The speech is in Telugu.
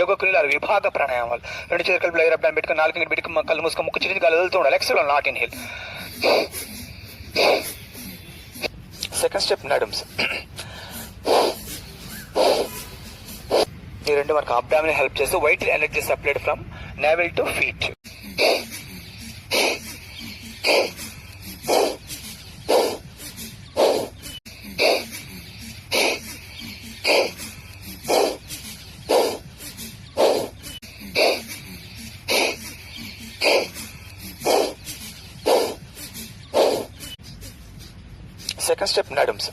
యోగ క్రియలు విభాగ ప్రాణాయామాలు. రెండు చేతులు ప్లేయర్ లైర్ పెట్టుకుని నాలుగు ఇంటి పెట్టుకుని కళ్ళు మూసుకొని ముక్కు చిరిగి గాలి వదులుతూ ఉండాలి. Exhale not inhale second step నడుమ్స్ ఈ రెండు మనకు అబ్డామిన్ హెల్ప్ చేస్తూ white energy supplied from navel to feet second step నడుమ్స్